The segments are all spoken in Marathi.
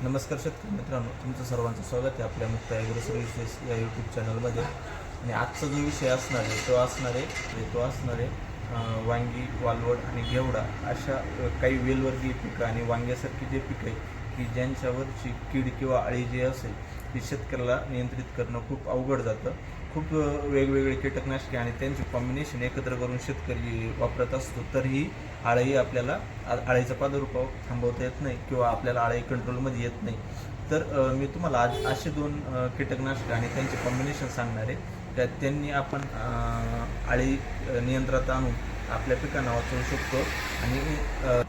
नमस्कार शेतकरी मित्रांनो तुमचं सर्वांचं स्वागत आहे आपल्या मुक्त ॲग्रो या यूट्यूब चॅनलमध्ये आणि आजचा जो विषय असणार आहे तो असणार आहे म्हणजे तो असणार आहे वांगी वालवड आणि घेवडा अशा काही वेलवर्गीय पिकं आणि वांग्यासारखी जे पिकं आहे की ज्यांच्यावरची कीड किंवा अळी जी असेल ती शेतकऱ्याला नियंत्रित करणं खूप अवघड जातं. खूप वेगवेगळे कीटकनाशके आणि त्यांचे कॉम्बिनेशन एकत्र करून शेतकरी वापरत असतो तरीही आळी आपल्याला आळीचा प्रादुर्भाव थांबवता येत नाही किंवा आपल्याला आळी कंट्रोलमध्ये येत नाही. तर मी तुम्हाला आज असे दोन अ, कीटकनाशक आणि त्यांचे कॉम्बिनेशन सांगणार आहे. त्या त्यांनी आपण आळी नियंत्रणात आणून आपल्या पिकांना वाचवू शकतो आणि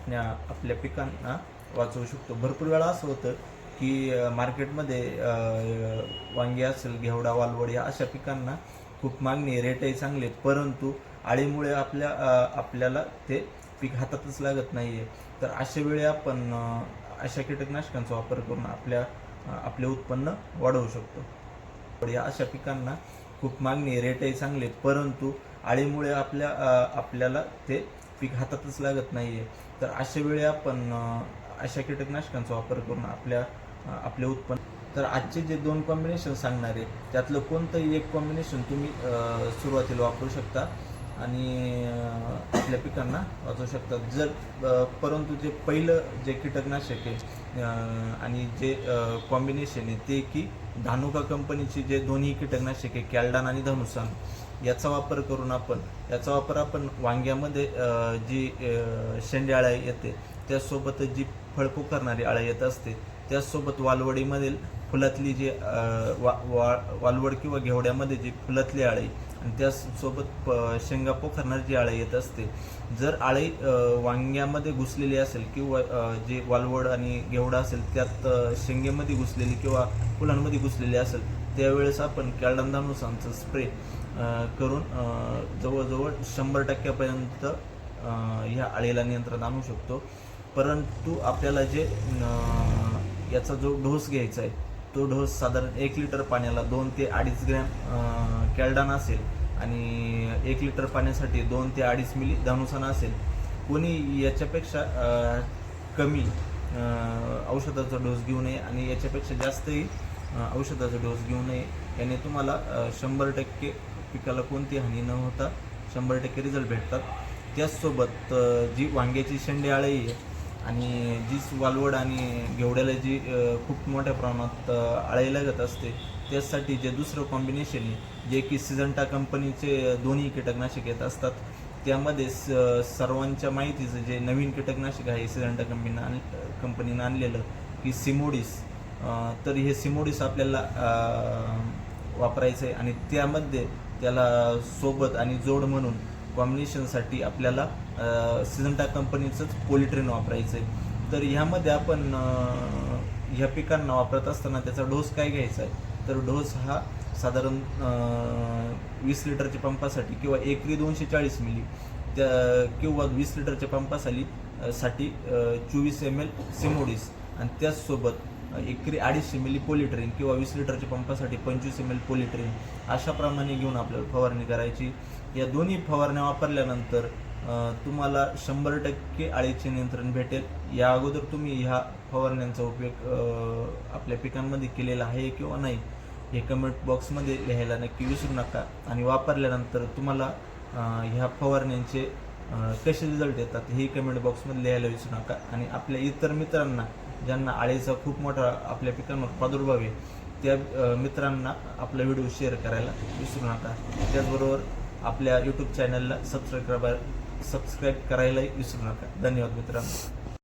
त्या आपल्या पिकांना वाचवू शकतो. भरपूर वेळा असं होतं की मार्केटमध्ये वांगी असेल घेवडा वालवड या अशा पिकांना खूप मागणी आहे, रेटही चांगले आहेत. परंतु आळीमुळे आपल्या आपल्याला ते पीक हातातच लागत नाही आहे तर अशा वेळी आपण अशा कीटकनाशकांचा वापर करून आपल्या आपले उत्पन्न वाढवू शकतो. या अशा पिकांना खूप मागणी आहे, रेटही चांगले आहेत. परंतु आळीमुळे आपल्या आपल्याला ते पीक हातातच लागत नाही आहे तर अशा वेळी आपण अशा कीटकनाशकांचा वापर करून आपल्या आपले उत्पन्न. तर आजचे जे दोन कॉम्बिनेशन सांगणार आहे त्यातलं कोणतंही एक कॉम्बिनेशन तुम्ही सुरुवातीला वापरू शकता आणि आपल्या पिकांना वाचवू शकतात जर परंतु जे पहिलं जे कीटकनाशक आहे आणि जे कॉम्बिनेशन आहे ते की धानुका कंपनीचे जे दोन्ही कीटकनाशक आहे कॅल्डान आणि धनुसान याचा वापर करून आपण याचा वापर आपण वांग्यामध्ये जी अ, शेंडी आळ्या येते त्यासोबत जी फळपू करणारी आळ्या येत असते त्याचसोबत वालवडीमधील फुलातली जी वा वा वालवड किंवा घेवड्यामध्ये जी फुलातली आळी आणि त्यासोबत प- शेंगा पोखरणारी जी आळी येत असते जर आळी वांग्यामध्ये घुसलेली असेल किंवा जे वालवड आणि घेवडा असेल त्यात शेंगेमध्ये घुसलेली किंवा फुलांमध्ये घुसलेली असेल त्यावेळेस आपण कॅल्डंदानुसारचं स्प्रे करून जवळजवळ शंभर टक्क्यापर्यंत ह्या आळीला नियंत्रण आणू शकतो. परंतु आपल्याला जे याचा जो डोस घ्यायचा आहे तो डोस साधारण एक लिटर पाण्याला दोन ते अडीच ग्रॅम कॅल्डान असेल आणि एक लिटर पाण्यासाठी दोन ते अडीच मिली धानुसान असेल कोणी याच्यापेक्षा कमी औषधाचा डोस घेऊ नये आणि याच्यापेक्षा जास्तही औषधाचा डोस घेऊ नये. याने तुम्हाला शंभर टक्के पिकाला कोणती हानी न होता शंभर टक्के रिझल्ट भेटतात. त्याचसोबत जी वांग्याची शेंडे आळी आहे आणि जी वालवड आणि घेवड्याला जी खूप मोठ्या प्रमाणात आळायला आळी लागत असते त्यासाठी जे दुसरं कॉम्बिनेशन आहे जे की सिजंटा कंपनीचे दोन्ही कीटकनाशक येत असतात त्यामध्ये स सर्वांच्या माहितीचं जे नवीन कीटकनाशक आहे सिजंटा कंपनीनं आण कंपनीनं आणलेलं की सिमोडिस तर हे सिमोडीस आपल्याला वापरायचं आहे आणि त्यामध्ये त्याला सोबत आणि जोड म्हणून कॉम्बिनेशनसाठी आपल्याला सिजंटा कंपनीचंच पोलिट्रेन वापरायचं आहे तर ह्यामध्ये आपण ह्या पिकांना वापरत असताना त्याचा डोस काय घ्यायचा आहे तर डोस हा साधारण वीस लिटरच्या पंपासाठी किंवा एकरी दोनशे चाळीस मिली त्या किंवा वीस लिटरच्या पंपासाठी साठी चोवीस एम एल सिमोडीस. आणि त्याचसोबत एकरी अडीचशे मिली पोलिट्रेन किंवा वीस लिटरच्या पंपासाठी पंचवीस एम एल पोलिट्रेन अशाप्रमाणे घेऊन आपल्याला फवारणी करायची. या दोन्ही फवारण्या वापरल्यानंतर तुम्हाला शंभर टक्के आळीचे नियंत्रण भेटेल. या अगोदर तुम्ही ह्या फवारण्यांचा उपयोग आपल्या पिकांमध्ये केलेला आहे किंवा नाही हे कमेंट बॉक्समध्ये लिहायला नक्की विसरू नका. आणि वापरल्यानंतर तुम्हाला ह्या फवारण्यांचे कसे रिझल्ट येतात हे कमेंट बॉक्समध्ये लिहायला विसरू नका. आणि आपल्या इतर मित्रांना ज्यांना आळीचा खूप मोठा आपल्या पिकांवर प्रादुर्भाव आहे त्या मित्रांना आपला व्हिडिओ शेअर करायला विसरू नका. त्याचबरोबर आपल्या यूट्यूब चॅनलला सबस्क्राईब सबस्क्राईब करायलाही विसरू नका. धन्यवाद मित्रांनो.